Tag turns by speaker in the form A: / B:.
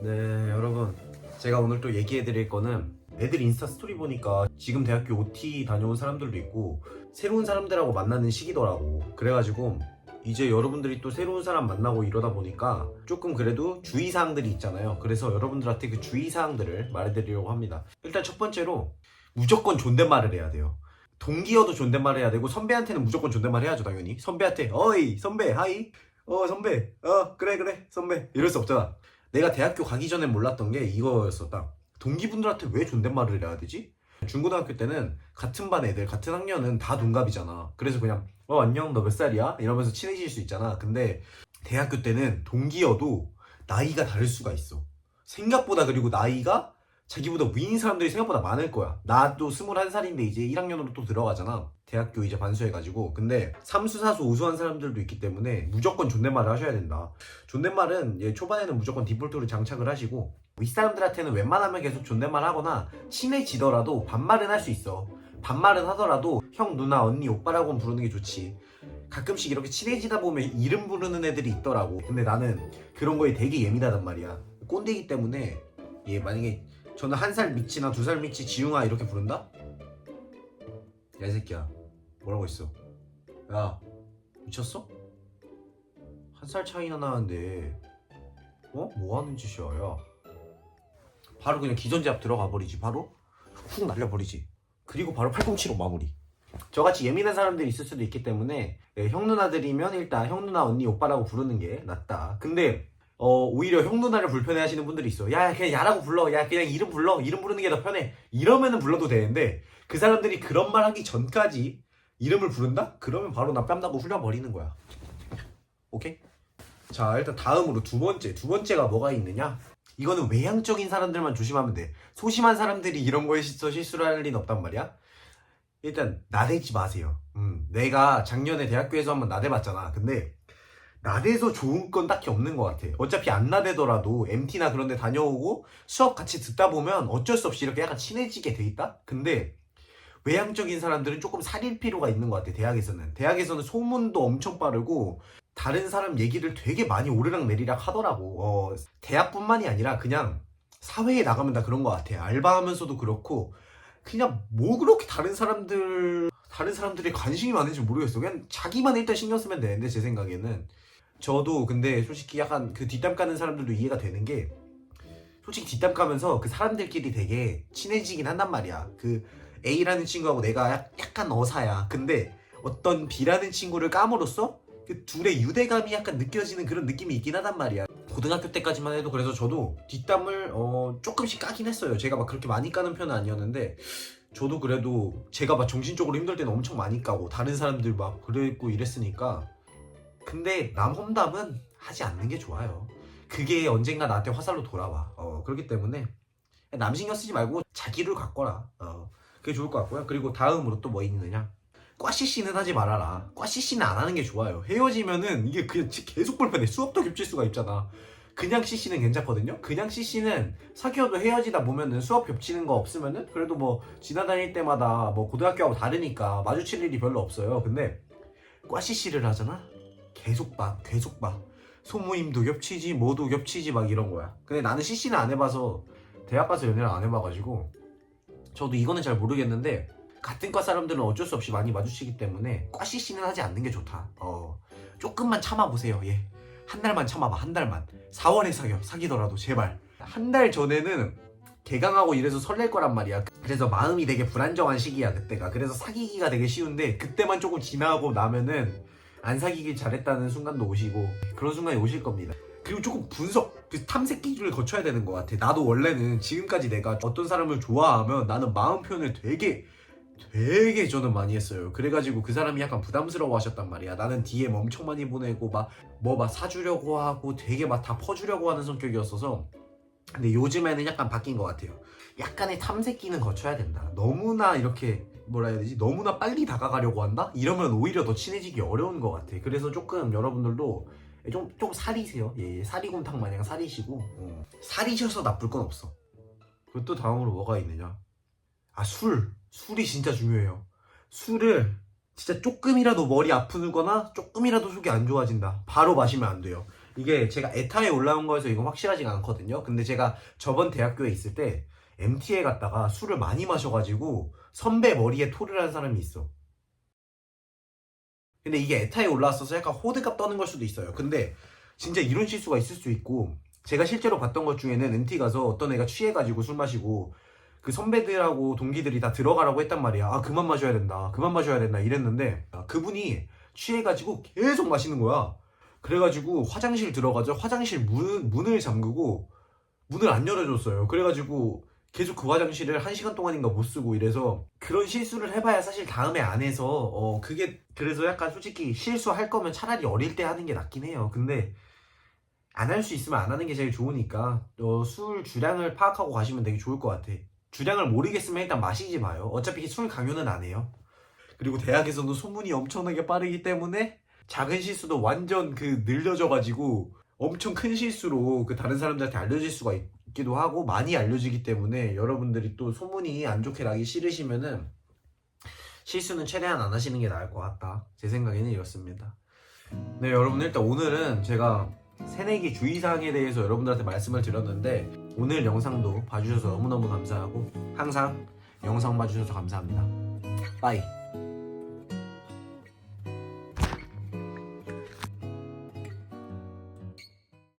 A: 네 여러분. 제가 오늘 또 얘기해 드릴 거는 애들 인스타 스토리 보니까 지금 대학교 OT 다녀온 사람들도 있고 새로운 사람들하고 만나는 시기더라고. 그래가지고 이제 여러분들이 또 새로운 사람 만나고 이러다 보니까 조금 그래도 주의사항들이 있잖아요. 그래서 여러분들한테 그 주의사항들을 말해드리려고 합니다. 일단 첫 번째로 무조건 존댓말을 해야 돼요. 동기여도 존댓말 해야 되고 선배한테는 무조건 존댓말 해야죠 당연히. 선배한테 어이 선배 하이. 어 선배 어 그래 그래 선배. 이럴 수 없잖아 내가 대학교 가기 전에 몰랐던 게 이거였었다. 동기분들한테 왜 존댓말을 해야 되지? 중고등학교 때는 같은 반 애들, 같은 학년은 다 동갑이잖아. 그래서 그냥 어 안녕 너 몇 살이야? 이러면서 친해질 수 있잖아. 근데 대학교 때는 동기여도 나이가 다를 수가 있어. 생각보다 그리고 나이가 자기보다 위인 사람들이 생각보다 많을 거야. 나도 21살인데 이제 1학년으로 또 들어가잖아. 대학교 이제 반수해가지고. 근데 삼수 사수 우수한 사람들도 있기 때문에 무조건 존댓말을 하셔야 된다. 존댓말은 예, 초반에는 무조건 디폴트로 장착을 하시고 윗사람들한테는 웬만하면 계속 존댓말 하거나 친해지더라도 반말은 할 수 있어. 반말은 하더라도 형, 누나, 언니, 오빠라고 부르는 게 좋지. 가끔씩 이렇게 친해지다 보면 이름 부르는 애들이 있더라고. 근데 나는 그런 거에 되게 예민하단 말이야. 꼰대이기 때문에 예, 만약에 저는 한살 밑이나 두살 밑이 지웅아 이렇게 부른다? 야, 이 새끼야. 뭐라고 했어? 야, 미쳤어? 한 살 차이나 나는데 어? 뭐 하는 짓이야 야 바로 그냥 기존제압 들어가 버리지 바로 훅 날려버리지 그리고 바로 8075 마무리 저같이 예민한 사람들이 있을 수도 있기 때문에 예, 형 누나들이면 일단 형 누나 언니 오빠라고 부르는 게 낫다 근데 어, 오히려 형 누나를 불편해 하시는 분들이 있어 야 그냥 야라고 불러. 야 그냥 이름 불러. 이름 부르는 게 더 편해. 이러면은 불러도 되는데 그 사람들이 그런 말 하기 전까지 이름을 부른다? 그러면 바로 나 뺨나고 흘려버리는 거야. 오케이? 자 일단 다음으로 두 번째. 두 번째가 뭐가 있느냐? 이거는 외향적인 사람들만 조심하면 돼. 소심한 사람들이 이런 거에 실수를 할 리는 없단 말이야. 일단 나대지 마세요. 음, 내가 작년에 대학교에서 한번 나대봤잖아. 근데 나대서 좋은 건 딱히 없는 것 같아 어차피 안 나대더라도 MT나 그런 데 다녀오고 수업 같이 듣다 보면 어쩔 수 없이 이렇게 약간 친해지게 돼 있다 근데 외향적인 사람들은 조금 살릴 필요가 있는 것 같아 대학에서는 대학에서는 소문도 엄청 빠르고 다른 사람 얘기를 되게 많이 오르락 내리락 하더라고. 어, 대학뿐만이 아니라 그냥 사회에 나가면 다 그런 것 같아. 알바하면서도 그렇고 그냥 뭐 그렇게 다른 사람들 다른 사람들이 관심이 많은지 모르겠어. 그냥 자기만 일단 신경 쓰면 되는데 제 생각에는 저도 근데 솔직히 약간 그 뒷담 까는 사람들도 이해가 되는 게 솔직히 뒷담 까면서 그 사람들끼리 되게 친해지긴 한단 말이야. 그 A라는 친구하고 내가 약- 약간 어사야. 근데 어떤 B라는 친구를 까므로써 그 둘의 유대감이 약간 느껴지는 그런 느낌이 있긴 하단 말이야. 고등학교 때까지만 해도 그래서 저도 뒷담을 어, 조금씩 까긴 했어요. 제가 막 그렇게 많이 까는 편은 아니었는데 저도 그래도 제가 막 정신적으로 힘들 때는 엄청 많이 까고 다른 사람들 막 그랬고 이랬으니까 근데 남 험담은 하지 않는 게 좋아요. 그게 언젠가 나한테 화살로 돌아와. 어, 그렇기 때문에 남 신경 쓰지 말고 자기를 가꿔라. 어, 그게 좋을 것 같고요. 그리고 다음으로 또 뭐 있느냐? 꽈시씨는 하지 말아라. 꽈시씨는 안 하는 게 좋아요. 헤어지면은 이게 그냥 지- 계속 불편해. 수업도 겹칠 수가 있잖아. 그냥 CC는 괜찮거든요. 그냥 CC는 사귀어도 헤어지다 보면은 수업 겹치는 거 없으면은 그래도 뭐 지나다닐 때마다 뭐 고등학교하고 다르니까 마주칠 일이 별로 없어요. 근데 꽈시씨를 하잖아. 계속 봐, 계속 봐. 소모임도 겹치지, 뭐도 겹치지 막 이런 거야. 근데 나는 CC는 안 해봐서 대학 가서 연애를 안 해봐가지고 저도 이거는 잘 모르겠는데 같은 과 사람들은 어쩔 수 없이 많이 마주치기 때문에 꽈시시는 하지 않는 게 좋다. 어, 조금만 참아보세요. 예. 한 달만 참아봐. 한 달만. 4월에 사겨. 사귀더라도 제발. 한 달 전에는 개강하고 이래서 설렐 거란 말이야. 그래서 마음이 되게 불안정한 시기야 그때가. 그래서 사귀기가 되게 쉬운데 그때만 조금 지나고 나면은 안 사귀길 잘했다는 순간도 오시고 그런 순간이 오실 겁니다. 그리고 조금 분석, 그 탐색 기준을 거쳐야 되는 것 같아. 나도 원래는 지금까지 내가 어떤 사람을 좋아하면 나는 마음 표현을 되게 되게 저는 많이 했어요. 그래가지고 그 사람이 약간 부담스러워 하셨단 말이야. 나는 DM 엄청 많이 보내고 막 뭐 막 사주려고 하고 되게 막 다 퍼주려고 하는 성격이었어서 근데 요즘에는 약간 바뀐 것 같아요. 약간의 탐색기는 거쳐야 된다. 너무나 이렇게 뭐라 해야 되지? 너무나 빨리 다가가려고 한다? 이러면 오히려 더 친해지기 어려운 것 같아. 그래서 조금 여러분들도 좀, 좀 사리세요. 예, 예. 사리곰탕 마냥 사리시고. 어. 사리셔서 나쁠 건 없어. 그리고 또 다음으로 뭐가 있느냐? 아, 술. 술이 진짜 중요해요. 술을 진짜 조금이라도 머리 아프거나 조금이라도 속이 안 좋아진다. 바로 마시면 안 돼요. 이게 제가 에타에 올라온 거에서 이거 확실하지가 않거든요. 근데 제가 저번 대학교에 있을 때 MT에 갔다가 술을 많이 마셔가지고 선배 머리에 토를 한 사람이 있어. 근데 이게 에타에 올라왔어서 약간 호드갑 떠는 걸 수도 있어요. 근데 진짜 이런 실수가 있을 수 있고 제가 실제로 봤던 것 중에는 MT 가서 어떤 애가 취해가지고 술 마시고 그 선배들하고 동기들이 다 들어가라고 했단 말이야. 아 그만 마셔야 된다. 그만 마셔야 된다. 이랬는데 아, 그분이 취해가지고 계속 마시는 거야. 그래가지고 화장실 들어가서 화장실 문, 문을 잠그고 문을 안 열어줬어요. 그래가지고 계속 그 화장실을 한 시간 동안인가 못 쓰고 이래서 그런 실수를 해봐야 사실 다음에 안 해서 어 그게 그래서 약간 솔직히 실수할 거면 차라리 어릴 때 하는 게 낫긴 해요. 근데 안 할 수 있으면 안 하는 게 제일 좋으니까 어, 술 주량을 파악하고 가시면 되게 좋을 것 같아. 주량을 모르겠으면 일단 마시지 마요. 어차피 술 강요는 안 해요. 그리고 대학에서도 소문이 엄청나게 빠르기 때문에 작은 실수도 완전 그 늘려져가지고 엄청 큰 실수로 그 다른 사람들한테 알려질 수가 있기도 하고 많이 알려지기 때문에 여러분들이 또 소문이 안 좋게 나기 싫으시면은 실수는 최대한 안 하시는 게 나을 것 같다. 제 생각에는 이렇습니다. 네, 여러분 일단 오늘은 제가 새내기 주의사항에 대해서 여러분들한테 말씀을 드렸는데 오늘 영상도 봐주셔서 너무너무 감사하고 항상 영상 봐주셔서 감사합니다. 빠이.